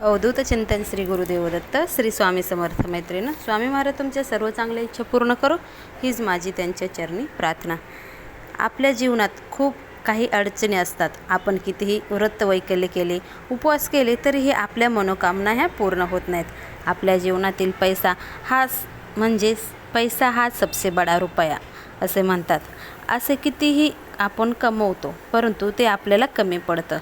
अवधूत चिंतन श्री गुरुदेव दत्त श्री स्वामी समर्थ मैत्रीण. स्वामी महाराज तुमच्या सर्व चांगल्या इच्छा पूर्ण करो. हीच माझी त्यांच्या चरणी प्रार्थना. आपल्या जीवनात खूप काही अडचणी असतात. आपण कितीही व्रत वैकल्य केले उपवास केले तरीही आपल्या मनोकामना ह्या पूर्ण होत नाहीत. आपल्या जीवनातील पैसा हाच म्हणजे पैसा हा सबसे बडा रुपया असे म्हणतात. असे कितीही आपण कमवतो परंतु ते आपल्याला कमी पडतं.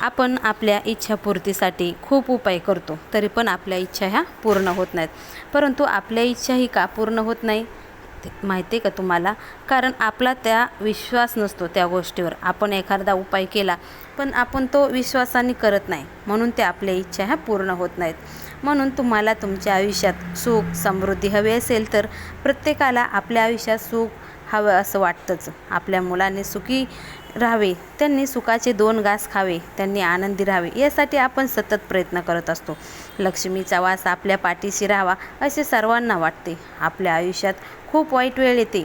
आपण आपल्या इच्छापूर्तीसाठी खूप उपाय करतो तरी पण आपल्या इच्छा ह्या पूर्ण होत नाहीत. परंतु आपल्या इच्छा ही का पूर्ण होत नाही? माहिती आहे का तुम्हाला? कारण आपला त्या विश्वास नसतो त्या गोष्टीवर. आपण एखादा उपाय केला पण आपण तो विश्वासाने करत नाही. म्हणून ते आपल्या इच्छा ह्या पूर्ण होत नाहीत. म्हणून तुम्हाला तुमच्या आयुष्यात सुख समृद्धी हवी असेल तर प्रत्येकाला आपल्या आयुष्यात सुख हवं असं वाटतंच. आपल्या मुलांनी सुखी राहावे. त्यांनी सुखाचे दोन घास खावे त्यांनी आनंदी राहावे यासाठी आपण सतत प्रयत्न करत असतो. लक्ष्मीचा वास आपल्या पाठीशी राहावा असे सर्वांना वाटते. आपल्या आयुष्यात खूप वाईट वेळ येते.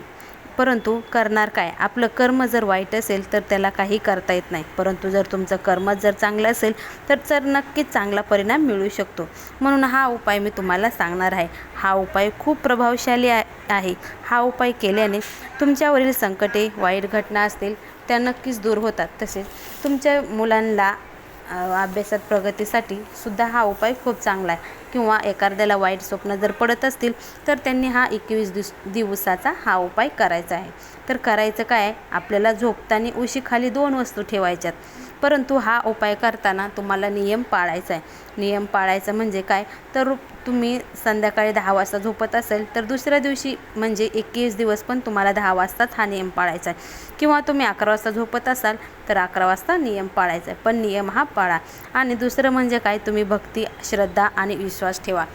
परंतु करणार काय? आपलं कर्म जर वाईट असेल तर त्याला काही करता येत नाही. परंतु जर तुमचं कर्म जर चांगलं असेल तर तर नक्कीच चांगला परिणाम मिळू शकतो. म्हणून हा उपाय मी तुम्हाला सांगणार आहे. हा उपाय खूप प्रभावशाली आहे. हा उपाय केल्याने तुमच्यावरील संकटे वाईट घटना असतील त्या नक्कीच दूर होतात. तसेच तुमच्या मुलांना अभ्यासात प्रगतीसाठी सुद्धा हा उपाय खूप चांगला आहे. किंवा एखाद्याला वाईट स्वप्न जर पडत असतील तर त्यांनी हा एकवीस दिवस दिवसाचा हा उपाय करायचा आहे. तर करायचं काय? आपल्याला झोपताना उशीखाली दोन वस्तू ठेवायच्यात. परंतु हा उपाय करताना तुम्हाला नियम पाळायचा आहे. नियम पाळायचा म्हणजे काय? तर तुम्ही संध्याकाळी दहा वाजता झोपत असेल तर दुसऱ्या दिवशी म्हणजे एकवीस दिवस पण तुम्हाला दहा वाजताच हा नियम पाळायचा आहे. किंवा तुम्ही अकरा वाजता झोपत असाल तर अकरा वाजता नियम पाळायचा आहे. पण नियम हा पाळा. आणि दुसरं म्हणजे काय? तुम्ही भक्ती श्रद्धा आणि विश्वास ठेवा.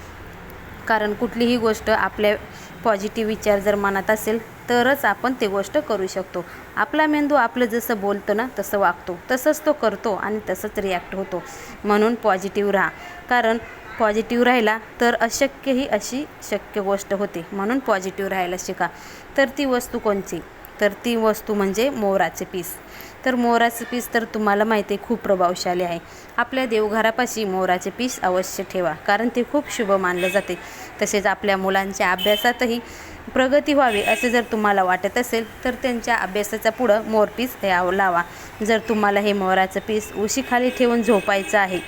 कारण कुठलीही गोष्ट आपल्या पॉझिटिव्ह विचार जर मनात असेल तरच आपण ते गोष्ट करू शकतो. आपला मेंदू आपलं जसं बोलतो ना तसं वागतो. तसंच तो करतो आणि तसंच रिॲक्ट होतो. म्हणून पॉझिटिव्ह राहा. कारण पॉझिटिव्ह राहिला तर अशक्य ही अशी शक्य गोष्ट होते. म्हणून पॉझिटिव्ह राहायला शिका. तर ती वस्तू कोणची? तर ती वस्तू म्हणजे मोराचे पीस. तर मोराचे पीस तर तुम्हाला माहिती आहे खूप प्रभावशाली आहे. आपल्या देवघरापाशी मोराचे पीस अवश्य ठेवा कारण ते खूप शुभ मानलं जाते. तसेच आपल्या मुलांच्या अभ्यासातही प्रगती व्हावी असे जर तुम्हाला वाटत असेल तर त्यांच्या अभ्यासाचा पुढं मोरपीस यावं लावा. जर तुम्हाला हे मोराचं पीस उशीखाली ठेवून झोपायचं आहे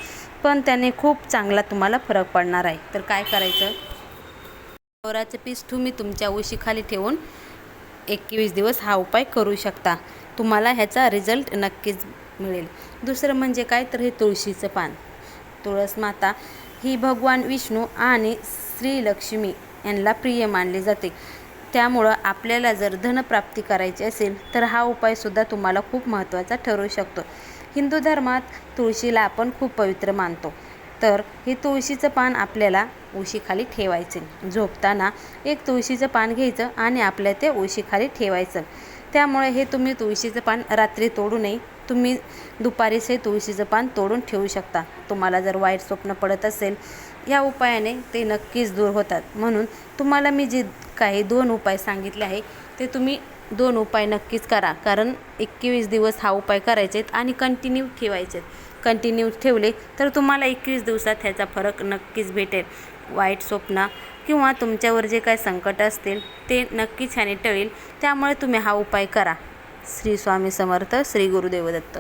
पण त्याने खूप चांगला तुम्हाला फरक पडणार आहे. तर काय करायचं? मोराचं पीस तुम्ही तुमच्या उशीखाली ठेवून एकवीस दिवस हा उपाय करू शकता. तुम्हाला ह्याचा रिझल्ट नक्कीच मिळेल. दुसरं म्हणजे काय? तर हे तुळशीचं पान. तुळस माता ही भगवान विष्णू आणि श्रीलक्ष्मी यांना प्रिय मानले जाते. त्यामुळं आपल्याला जर धनप्राप्ती करायची असेल तर हा उपायसुद्धा तुम्हाला खूप महत्त्वाचा ठरू शकतो. हिंदू धर्मात तुळशीला आपण खूप पवित्र मानतो. तर हे तुळशीचं पान आपल्याला उशीखाली ठेवायचे. झोपताना एक तुळशीचं पान घ्यायचं आणि आपल्या ते उशीखाली ठेवायचं. त्यामुळे हे तुम्ही तुळशीचं पान रात्री तोडू नये. तुम्ही दुपारीच हे तुळशीचं पान तोडून ठेवू शकता. तुम्हाला जर वाईट स्वप्न पडत असेल या उपायाने ते नक्कीच दूर होतात. म्हणून तुम्हाला मी जे काही दोन उपाय सांगितले आहे ते तुम्ही दोन उपाय नक्कीच करा. कारण एकवीस दिवस हा उपाय करायचे आहेत आणि कंटिन्यू ठेवायचे आहेत कंटिन्यू ठेवले तर तुम्हाला एकवीस दिवसात ह्याचा फरक नक्कीच भेटेल. वाईट स्वप्न किंवा तुमच्यावर जे काही संकट असतील ते नक्कीच ह्याने टळेल. त्यामुळे तुम्ही हा उपाय करा. श्री स्वामी समर्थ श्री गुरुदेव दत्त